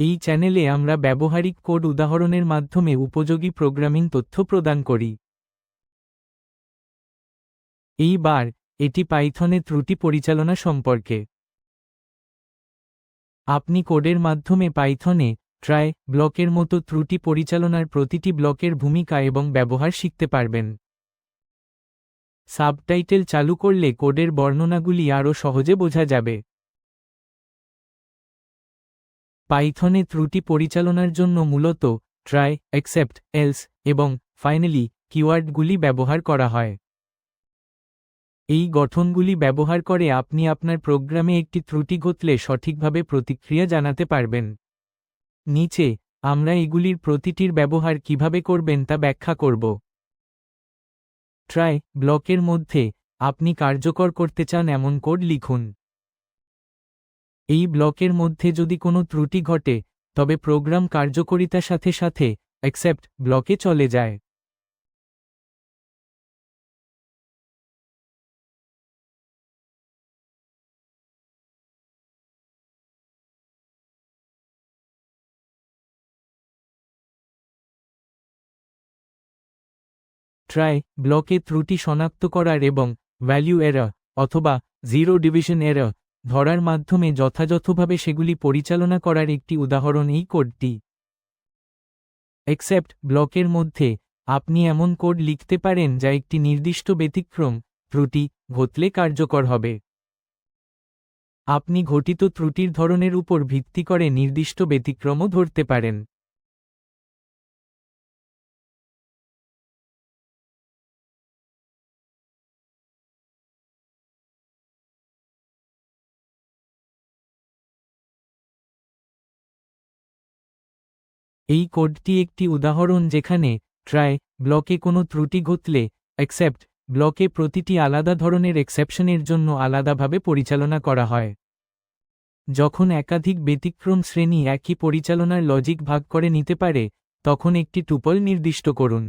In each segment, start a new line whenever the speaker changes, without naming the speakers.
এই চ্যানেলে আমরা ব্যবহারিক কোড উদাহরণের মাধ্যমে উপযোগী প্রোগ্রামিং তথ্য প্রদান করি। এই বার এটি পাইথনে ত্রুটি পরিচালনা সম্পর্কে। আপনি কোডের মাধ্যমে পাইথনে ট্রাই ব্লকের মতো ত্রুটি পরিচালনার প্রতিটি ব্লকের ভূমিকা এবং ব্যবহার শিখতে পারবেন। সাবটাইটেল চালু করলে কোডের বর্ণনাগুলি আরও সহজে বোঝা যাবে। পাইথনে ত্রুটি পরিচালনার জন্য মূলত ট্রাই অ্যাকসেপ্ট এলস এবং ফাইনালি কিওয়ার্ডগুলি ব্যবহার করা হয়। এই গঠনগুলি ব্যবহার করে আপনি আপনার প্রোগ্রামে একটি ত্রুটি ঘটলে সঠিকভাবে প্রতিক্রিয়া জানাতে পারবেন। নিচে, আমরা এগুলির প্রতিটির ব্যবহার কীভাবে করবেন তা ব্যাখ্যা করব। ট্রাই ব্লকের মধ্যে আপনি কার্যকর করতে চান এমন কোড লিখুন। এই ব্লকের মধ্যে যদি কোনো ত্রুটি ঘটে, তবে প্রোগ্রাম কার্যকরিতার সাথে সাথে অ্যাকসেপ্ট ব্লকে চলে যায়। ট্রাই ব্লকে ত্রুটি শনাক্ত করার এবং ভ্যালু এরা অথবা জিরো ডিভিশন এরর ধরার মাধ্যমে যথাযথভাবে সেগুলি পরিচালনা করার একটি উদাহরণ এই কোডটি। এক্সেপ্ট ব্লকের মধ্যে আপনি এমন কোড লিখতে পারেন যা একটি নির্দিষ্ট ব্যতিক্রম ত্রুটি ঘটলে কার্যকর হবে। আপনি ঘটিত ত্রুটির ধরনের উপর ভিত্তি করে নির্দিষ্ট ব্যতিক্রমও ধরতে পারেন। এই কোডটি একটি উদাহরণ যেখানে ট্রাই ব্লকে কোনো ত্রুটি ঘটলে অ্যাকসেপ্ট ব্লকে প্রতিটি আলাদা ধরনের এক্সেপশনের জন্য আলাদাভাবে পরিচালনা করা হয়। যখন একাধিক ব্যতিক্রম শ্রেণি একই পরিচালনার লজিক ভাগ করে নিতে পারে, তখন একটি টুপল নির্দিষ্ট করুন।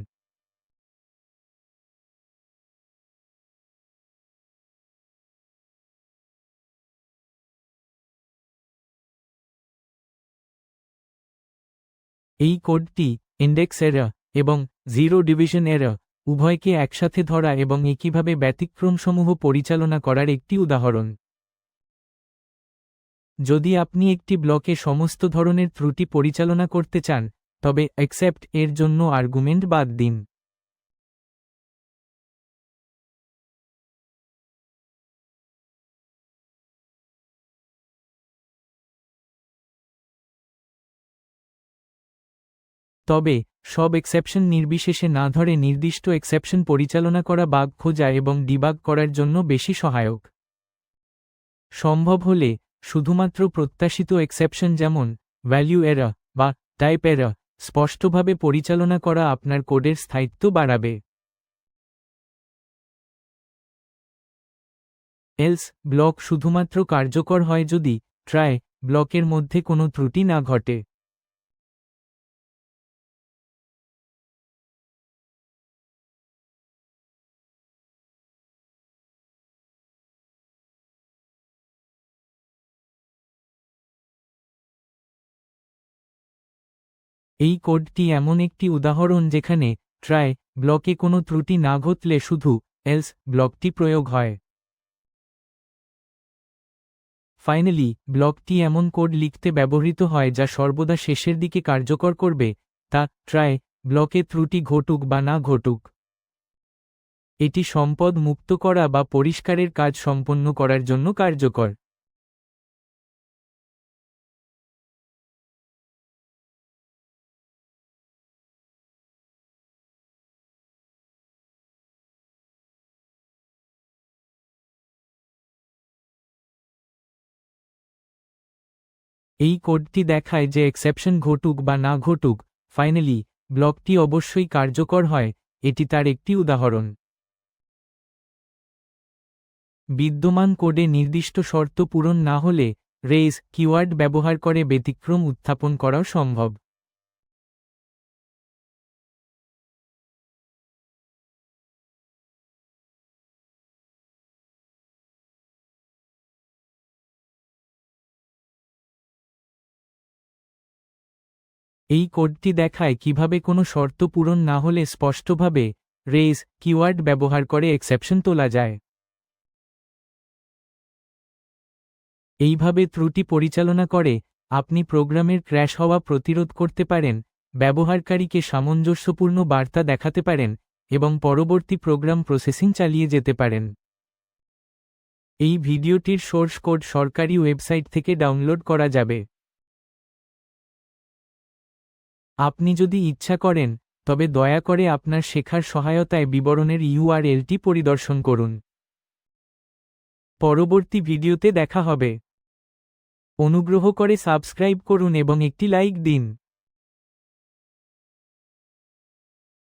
এই কোডটি ইন্ডেক্স এরা এবং জিরো ডিভিশন এরা উভয়কে একসাথে ধরা এবং একইভাবে ব্যতিক্রমসমূহ পরিচালনা করার একটি উদাহরণ। যদি আপনি একটি ব্লকে সমস্ত ধরনের ত্রুটি পরিচালনা করতে চান, তবে অ্যাকসেপ্ট এর জন্য আর্গুমেন্ট বাদ দিন। তবে, সব এক্সেপশন নির্বিশেষে না ধরে নির্দিষ্ট এক্সেপশন পরিচালনা করা বাগ খোঁজা এবং ডিবাগ করার জন্য বেশি সহায়ক। সম্ভব হলে, শুধুমাত্র প্রত্যাশিত এক্সেপশন যেমন ভ্যালু এরা বা টাইপ এরা স্পষ্টভাবে পরিচালনা করা আপনার কোডের স্থায়িত্ব বাড়াবে। এলস ব্লক শুধুমাত্র কার্যকর হয় যদি ট্রাই ব্লকের মধ্যে কোনো ত্রুটি না ঘটে। এই কোডটি এমন একটি উদাহরণ যেখানে ট্রাই ব্লকে কোনো ত্রুটি না ঘটলে শুধু এলস ব্লকটি প্রয়োগ হয়। ফাইনালি ব্লকটি এমন কোড লিখতে ব্যবহৃত হয় যা সর্বদা শেষের দিকে কার্যকর করবে, তা ট্রাই ব্লকে ত্রুটি ঘটুক বা না ঘটুক। এটি সম্পদ মুক্ত করা বা পরিষ্কারের কাজ সম্পন্ন করার জন্য কার্যকর। এই কোডটি দেখায় যে এক্সেপশন ঘটুক বা না ঘটুক ফাইনালি ব্লকটি অবশ্যই কার্যকর হয়, এটি তার একটি উদাহরণ। বিদ্যমান কোডে নির্দিষ্ট শর্ত পূরণ না হলে রেস কিওয়ার্ড ব্যবহার করে ব্যতিক্রম উত্থাপন করাও সম্ভব। এই কোডটি দেখায় কীভাবে কোনো শর্ত পূরণ না হলে স্পষ্টভাবে রেজ কিওয়ার্ড ব্যবহার করে এক্সেপশন তোলা যায়। এইভাবে ত্রুটি পরিচালনা করে আপনি প্রোগ্রামের ক্র্যাশ হওয়া প্রতিরোধ করতে পারেন, ব্যবহারকারীকে সামঞ্জস্যপূর্ণ বার্তা দেখাতে পারেন এবং পরবর্তী প্রোগ্রাম প্রসেসিং চালিয়ে যেতে পারেন। এই ভিডিওটির সোর্স কোড সরকারি ওয়েবসাইট থেকে ডাউনলোড করা যাবে। আপনি যদি ইচ্ছা করেন, তবে দয়া করে আপনার শেখার সহায়তায় বিবরণের ইউআরএলটি পরিদর্শন করুন। পরবর্তী ভিডিওতে দেখা হবে। অনুগ্রহ করে সাবস্ক্রাইব করুন এবং একটি লাইক দিন।